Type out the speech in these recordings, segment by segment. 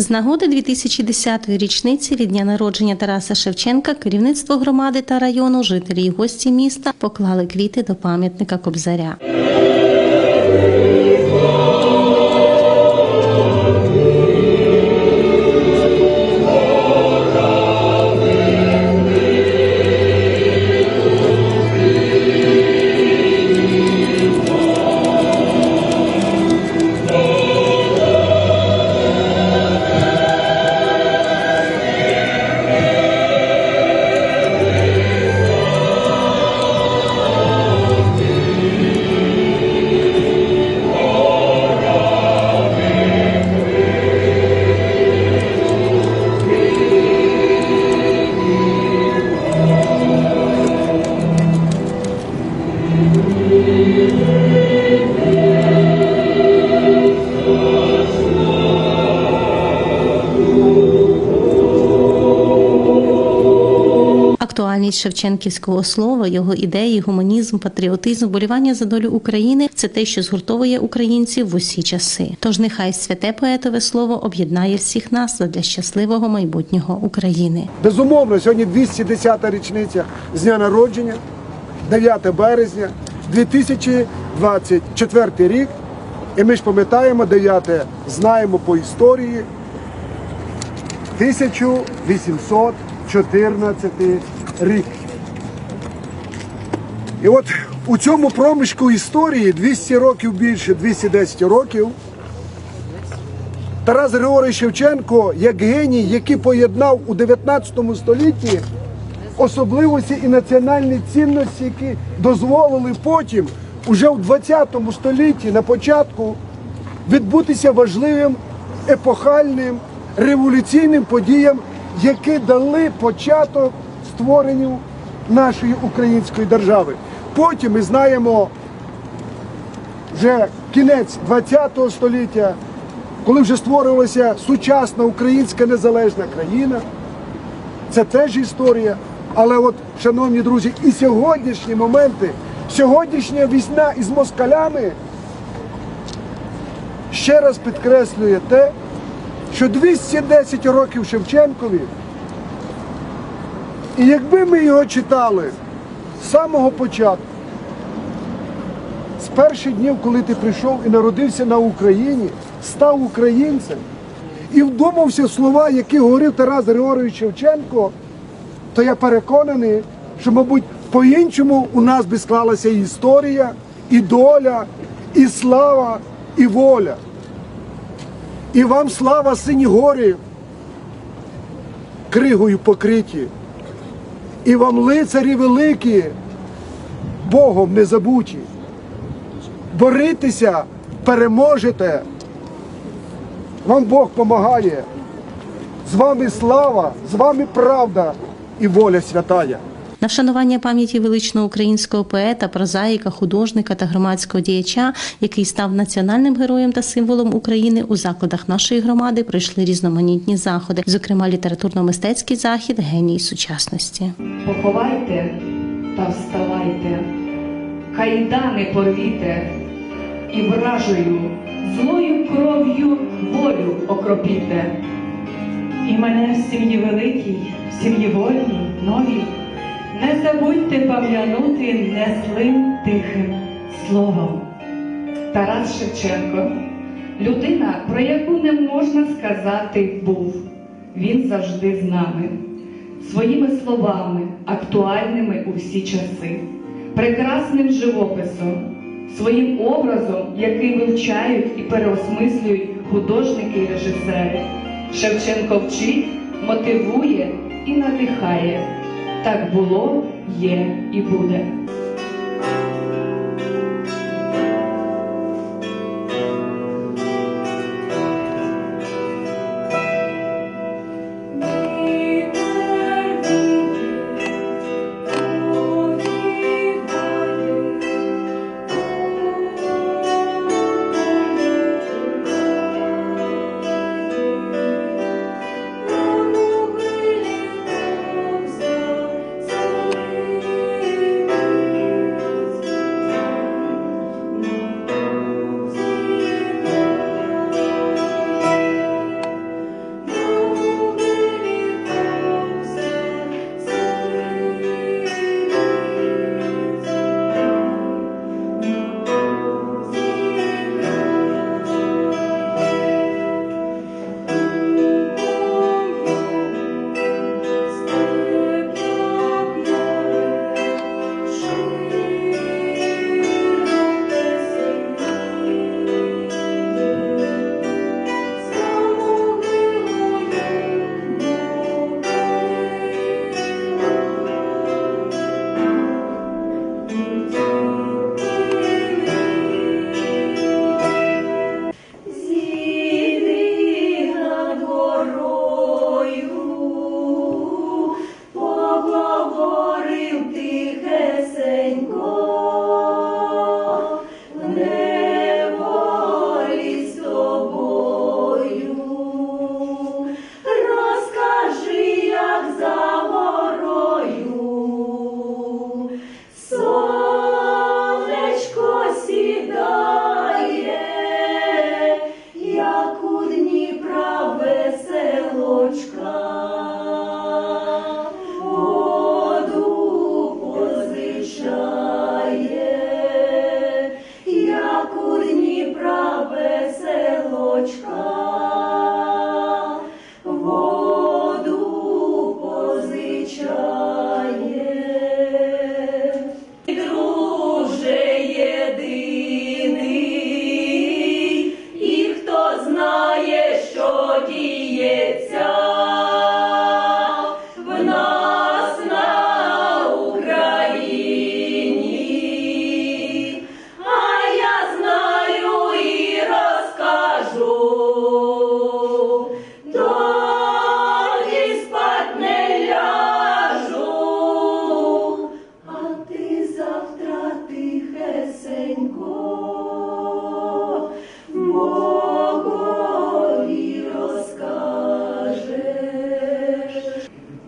З нагоди 2010-ї річниці від дня народження Тараса Шевченка керівництво громади та району, жителі і гості міста поклали квіти до пам'ятника Кобзаря. Актуальність Шевченківського слова, його ідеї, гуманізм, патріотизм, вболівання за долю України це те, що згуртовує українців в усі часи. Тож нехай святе поетове слово об'єднає всіх нас для щасливого майбутнього України. Безумовно, сьогодні 210-та річниця з дня народження, 9 березня, 2024 рік. І ми ж пам'ятаємо 9 знаємо по історії 1814 рік. І от у цьому проміжку історії 200 років більше, 210 років, Тарас Григорович Шевченко як геній, який поєднав у 19 столітті особливості і національні цінності, які дозволили потім, уже у 20 столітті на початку, відбутися важливим епохальним революційним подіям, які дали початок створенню нашої української держави. Потім ми знаємо вже кінець ХХ століття, коли вже створювалася сучасна українська незалежна країна. Це теж історія. Але от, шановні друзі, і сьогоднішні моменти, сьогоднішня війна із москалями ще раз підкреслює те, що 210 років Шевченкові, і якби ми його читали з самого початку, з перших днів, коли ти прийшов і народився на Україні, став українцем і вдумався в слова, які говорив Тарас Григорович Шевченко, то я переконаний, що, мабуть, по-іншому у нас би склалася і історія, і доля, і слава, і воля. І вам слава сині горі, кригою покриті, і вам лицарі великі, Богом не забуті. Боритися, переможете. Вам Бог помагає. З вами слава, з вами правда і воля святая. На вшанування пам'яті величного українського поета, прозаїка, художника та громадського діяча, який став національним героєм та символом України, у закладах нашої громади пройшли різноманітні заходи, зокрема літературно-мистецький захід Геній сучасності. Поховайте та вставайте, кайдани порвіте, і вражою злою кров'ю волю окропіте. І мене в сім'ї великій, в сім'ї вольній, новій, не забудьте пам'янути неслим тихим словом. Тарас Шевченко людина, про яку не можна сказати був. Він завжди з нами, своїми словами, актуальними у всі часи, прекрасним живописом, своїм образом, який вивчають і переосмислюють художники і режисери. Шевченко вчить, мотивує і надихає. Так було, є і буде.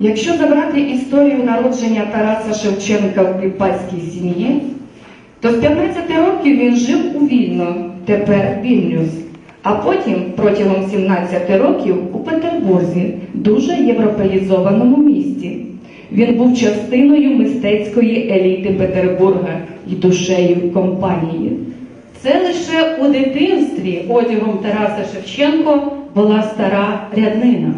Якщо забрати історію народження Тараса Шевченка в кріпацькій сім'ї, то з 15 років він жив у Вільно, тепер Вільнюс, а потім протягом 17 років у Петербурзі, дуже європеїзованому місті. Він був частиною мистецької еліти Петербурга і душею компанії. Це лише у дитинстві одягом Тараса Шевченко була стара ряднина.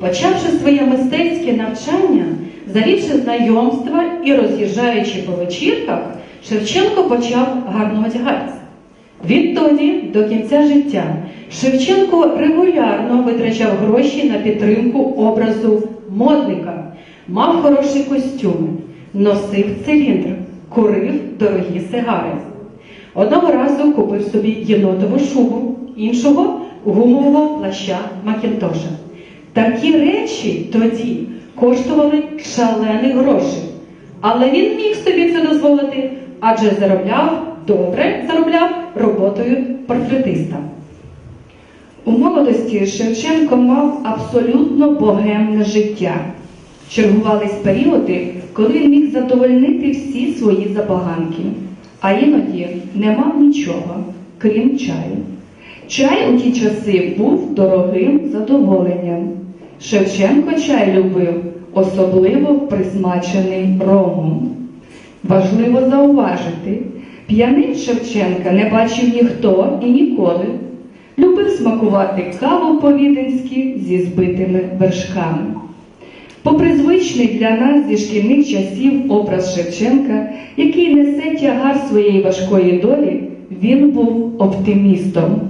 Почавши своє мистецьке навчання, завівши знайомства і роз'їжджаючи по вечірках, Шевченко почав гарно одягатися. Відтоді до кінця життя Шевченко регулярно витрачав гроші на підтримку образу модника, мав хороші костюми, носив циліндр, курив дорогі сигари. Одного разу купив собі єнотову шубу, іншого гумового плаща Макінтоша. Такі речі тоді коштували шалені гроші. Але він міг собі це дозволити, адже заробляв добре заробляв роботою портретиста. У молодості Шевченко мав абсолютно богемне життя. Чергувались періоди, коли він міг задовольнити всі свої забаганки, а іноді не мав нічого, крім чаю. Чай у ті часи був дорогим задоволенням. Шевченко чай любив, особливо присмачений ромом. Важливо зауважити, п'яним Шевченка не бачив ніхто і ніколи. Любив смакувати каву по-віденськи зі збитими вершками. Попри звичний для нас зі шкільних часів образ Шевченка, який несе тягар своєї важкої долі, він був оптимістом,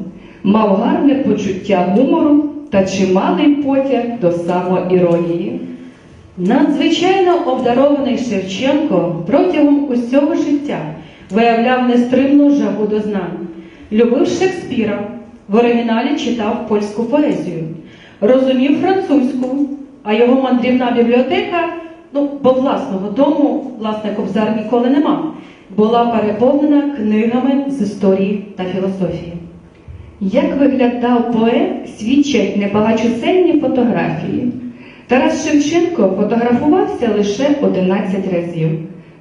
мав гарне почуття гумору та чималий потяг до самоіронії. Надзвичайно обдарований Шевченко протягом усього життя виявляв нестримну жагу до знань. Любив Шекспіра, в оригіналі читав польську поезію, розумів французьку, а його мандрівна бібліотека, ну, бо власного дому, власне, кобзар ніколи не мав, була переповнена книгами з історії та філософії. Як виглядав поет, свідчать небагачусенні фотографії. Тарас Шевченко фотографувався лише 11 разів.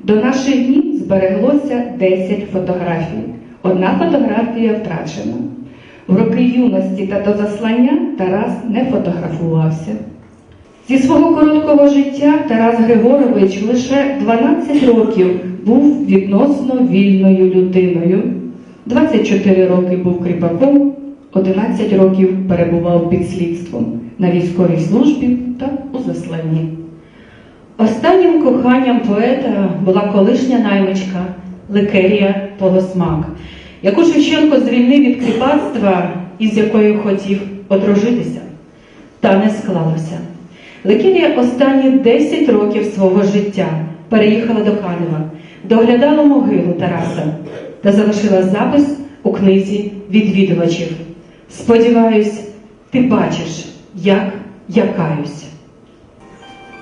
До наших днів збереглося 10 фотографій. Одна фотографія втрачена. В роки юності та до заслання Тарас не фотографувався. Зі свого короткого життя Тарас Григорович лише 12 років був відносно вільною людиною. 24 роки був кріпаком, 11 років перебував під слідством на військовій службі та у засланні. Останнім коханням поета була колишня наймичка Ликерія Полосмак, яку Шевченко звільнив від кріпацтва і з якою хотів одружитися. Та не склалося. Ликерія останні 10 років свого життя переїхала до Канева, доглядала могилу Тараса та залишила запис у книзі відвідувачів. Сподіваюсь, ти бачиш, як я каюсь.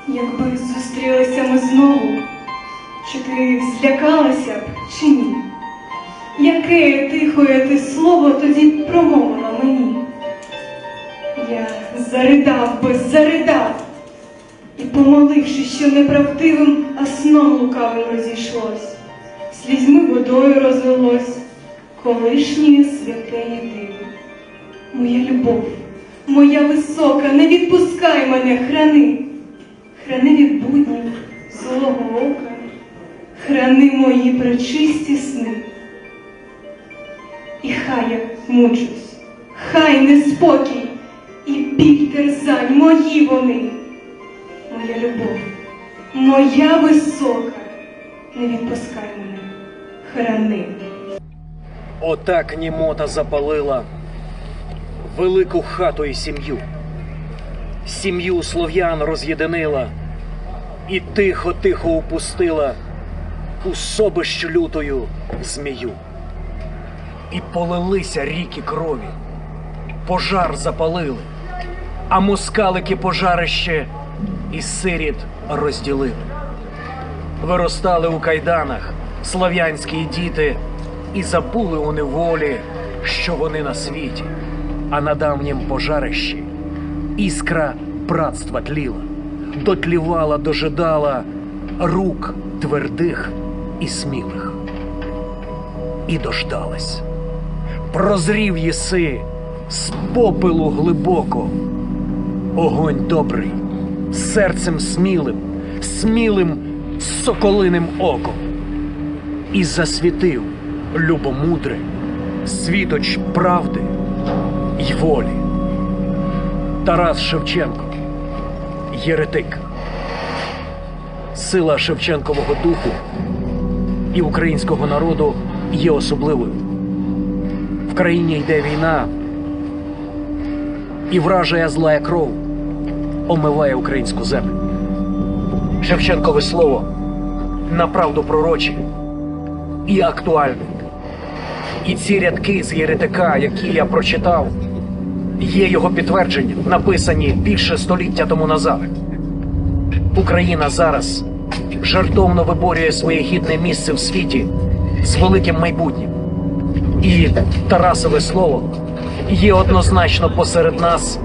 Якби зустрілися ми знову, чи ти злякалася б, чи ні? Яке тихое ти слово тоді промовила мені? Я заридав би, заридав, і помоливши, що неправдивим, а сном лукавим розійшлось, слізьми водою розлилось, колишнє святе єдине. Моя любов, моя висока, не відпускай мене, храни. Храни від буднів, злого ока, храни мої пречисті сни. І хай я мучусь, хай неспокій і біль терзань мої вони. Моя любов, моя висока, не відпускай мене, храни. Отак Німота запалила велику хату і сім'ю. сім'ю слов'ян роз'єдинила і тихо-тихо упустила у собищ лютою змію. І полилися ріки крові, пожар запалили, а москалики пожарище і сиріт розділили. Виростали у кайданах слав'янські діти і забули у неволі, що вони на світі, а на давнім пожарищі іскра братства тліла, дотлівала, дожидала рук твердих і смілих. І дождалась. Прозрів єси з попелу глибоко, огонь добрий, серцем смілим, смілим соколиним оком. І засвітив любомудре, світоч правди й волі. Тарас Шевченко, єретик. Сила Шевченкового духу і українського народу є особливою. В країні йде війна, і вражая злая кров омиває українську землю. Шевченкове слово направду пророче і актуальне. І ці рядки з єретика, які я прочитав, є його підтвердженням, написані більше століття тому назад. Україна зараз жертовно виборює своє гідне місце в світі з великим майбутнім. І Тарасове слово є однозначно посеред нас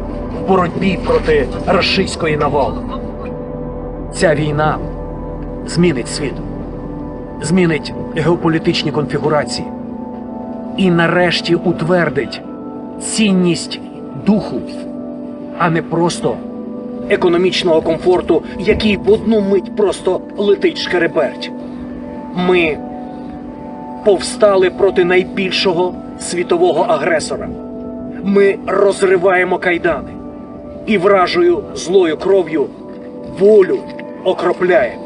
в боротьбі проти рашистської навали. Ця війна змінить світ, змінить геополітичні конфігурації і нарешті утвердить цінність духу, а не просто економічного комфорту, який в одну мить просто летить шкереберть. Ми повстали проти найбільшого світового агресора. Ми розриваємо кайдани і вражою злою кров'ю волю окропляє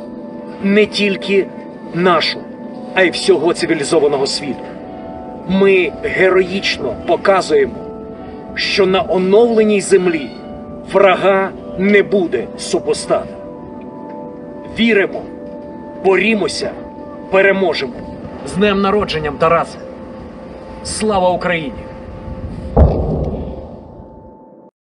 не тільки нашу, а й всього цивілізованого світу. Ми героїчно показуємо, що на оновленій землі врага не буде супостата. Віримо, борімося, переможемо. З днем народженням, Тараса! Слава Україні!